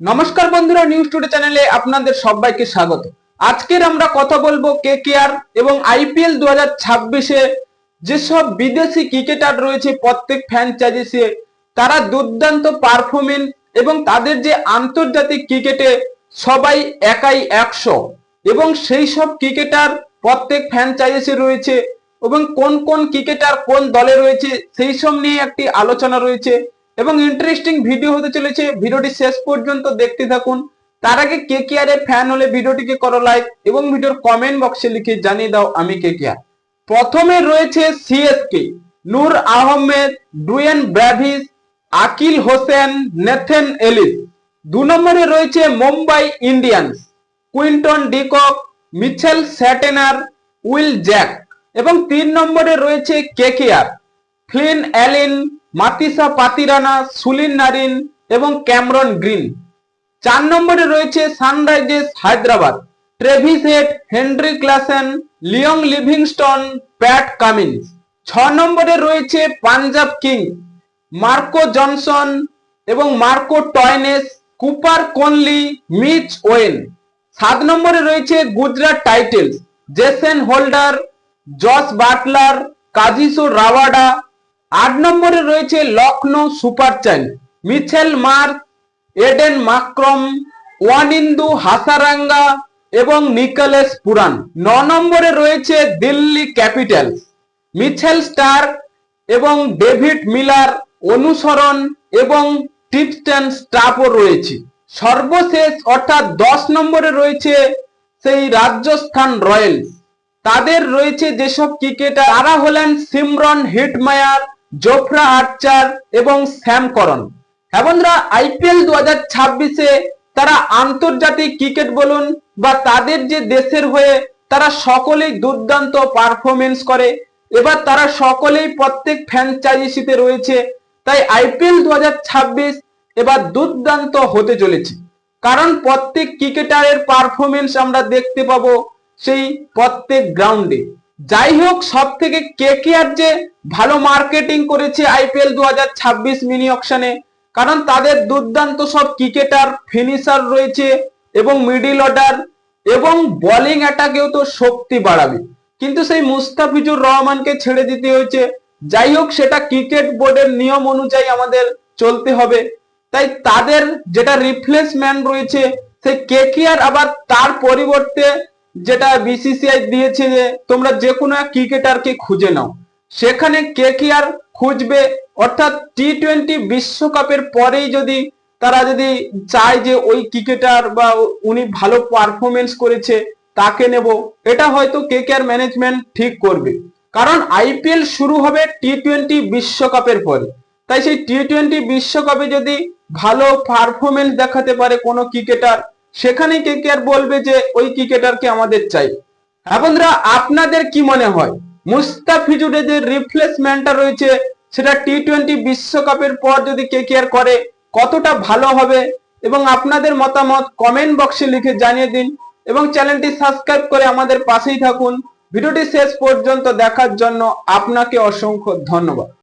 নমস্কার বন্ধুরা news today চ্যানেলে আপনাদের সবাইকে স্বাগত। আজকের আমরা কথা বলব কে কেআর এবং আইপিএল দু হাজার ছাব্বিশে যেসব বিদেশি ক্রিকেটার রয়েছে, প্রত্যেক ফ্র্যাঞ্চাইজিসে তারা দুর্দান্ত পারফরমেন্স এবং তাদের যে আন্তর্জাতিক ক্রিকেটে সবাই একাই একশো। এবং সেই সব ক্রিকেটার প্রত্যেক ফ্র্যাঞ্চাইজিসে রয়েছে এবং কোন কোন ক্রিকেটার কোন দলে রয়েছে সেই সব নিয়ে একটি আলোচনা রয়েছে। এবং ইন্টারেস্টিং ভিডিও হতে চলেছে। ভিডিওটি শেষ পর্যন্ত দেখতে থাকুন। তার আগে কে কে এর ফ্যান হলে ভিডিওটিকে করো লাইক এবং ভিডিওর কমেন্ট বক্সে লিখে জানিয়ে দাও আমি কে কে প্রথমে রয়েছে CSK Noor Ahmed, Dwayne Brevis, Akeal Hosein, Nathan Ellis. দু নম্বরে রয়েছে Mumbai Indians, Quinton de Kock, Mitchell Santner, Will Jacks. এবং তিন নম্বরে রয়েছে K KKR Finn Allen Matheesha Pathirana, সুলিন Narine এবং ক্যামরন গ্রিন। চার নম্বরে রয়েছে Sunrisers Hyderabad. Travis Head, Heinrich Klaasen, Liam Livingstone, Pat Cummins. ছ নম্বরে রয়েছে পাঞ্জাব কিংস মার্কো জনসন এবং Marcus Stoinis, Cooper Connolly, Mitch Owen. সাত নম্বরে রয়েছে Gujarat Titans, Jason Holder, Jos Buttler, Kagiso Rabada আট নম্বরে রয়েছে Lucknow super giants Mitchell Marsh Aiden Markram, Wanindu Hasaranga এবং নিকোলাস পুরান। ন নম্বরে রয়েছে দিল্লি ক্যাপিটালস মিছেল স্টার এবং ডেভিড মিলার অনুসরণ এবং টিপস্টেন স্টাফও রয়েছে। সর্বশেষ অর্থাৎ দশ নম্বরে রয়েছে সেই রাজস্থান রয়্যালস। তাদের রয়েছে যেসব ক্রিকেটার, তারা হলেন সিমরন হিটমায়ার জোফরা আর্চার এবং স্যাম করন। হ্যাঁ বন্ধুরা, আইপিএল দু হাজার ছাব্বিশে তারা আন্তর্জাতিক ক্রিকেট বলুন বা তাদের যে দেশের হয়ে তারা সকলেই দুর্দান্ত পারফরমেন্স করে। এবার তারা সকলেই প্রত্যেক ফ্র্যাঞ্চাইজিতে রয়েছে। তাই আইপিএল দু হাজার ছাব্বিশ এবার দুর্দান্ত হতে চলেছে। কারণ প্রত্যেক ক্রিকেটারের পারফরমেন্স আমরা দেখতে পাবো সেই প্রত্যেক গ্রাউন্ডে যাই হোক সব থেকে কে কে আর যে ভালো মার্কেটিং করেছে আইপিএল দু হাজার ছাব্বিশ মিনি অকশনে কারণ তাদের দুর্দান্ত সব ক্রিকেটার ফিনিশার রয়েছে এবং মিডিল অর্ডার এবং বোলিং অ্যাটাকেও তো শক্তি বাড়াবে। কিন্তু সেই মুস্তাফিজুর রহমানকে ছেড়ে দিতে হয়েছে। যাই হোক সেটা ক্রিকেট বোর্ডের নিয়ম অনুযায়ী আমাদের চলতে হবে। তাই তাদের যেটা রিপ্লেসমেন্ট রয়েছে, সেই কে আর আবার তার পরিবর্তে যেটা বিসিসিআই দিয়েছে যে তোমরা যে কোনো ক্রিকেটারকে খুঁজে নাও। সেখানে কে আর খুঁজবে? অর্থাৎ টি টোয়েন্টি বিশ্বকাপের পরেই যদি তারা যদি চায় যে ওই ক্রিকেটার বা উনি ভালো পারফরমেন্স করেছে, তাকে নেব। এটা হয়তো কে কে আর ম্যানেজমেন্ট ঠিক করবে। কারণ আইপিএল শুরু হবে টি টোয়েন্টি বিশ্বকাপের পরে। তাই সেই টি টোয়েন্টি বিশ্বকাপে যদি ভালো পারফরমেন্স দেখাতে পারে কোনো ক্রিকেটার সেখানেই কে কে আর বলবে যে ওই ক্রিকেটারকে আমাদের চাই? হ্যাঁ বন্ধুরা, আপনাদের কি মনে হয়? মুস্তাফিজুরের যে রিপ্লেসমেন্টটা রয়েছে, সেটা টি টোয়েন্টি বিশ্বকাপের পর যদি কে কে আর করে, কতটা ভালো হবে? এবং আপনাদের মতামত কমেন্ট বক্সে লিখে জানিয়ে দিন, এবং চ্যানেলটি সাবস্ক্রাইব করে আমাদের পাশেই থাকুন। ভিডিওটি শেষ পর্যন্ত দেখার জন্য আপনাকে অসংখ্য ধন্যবাদ।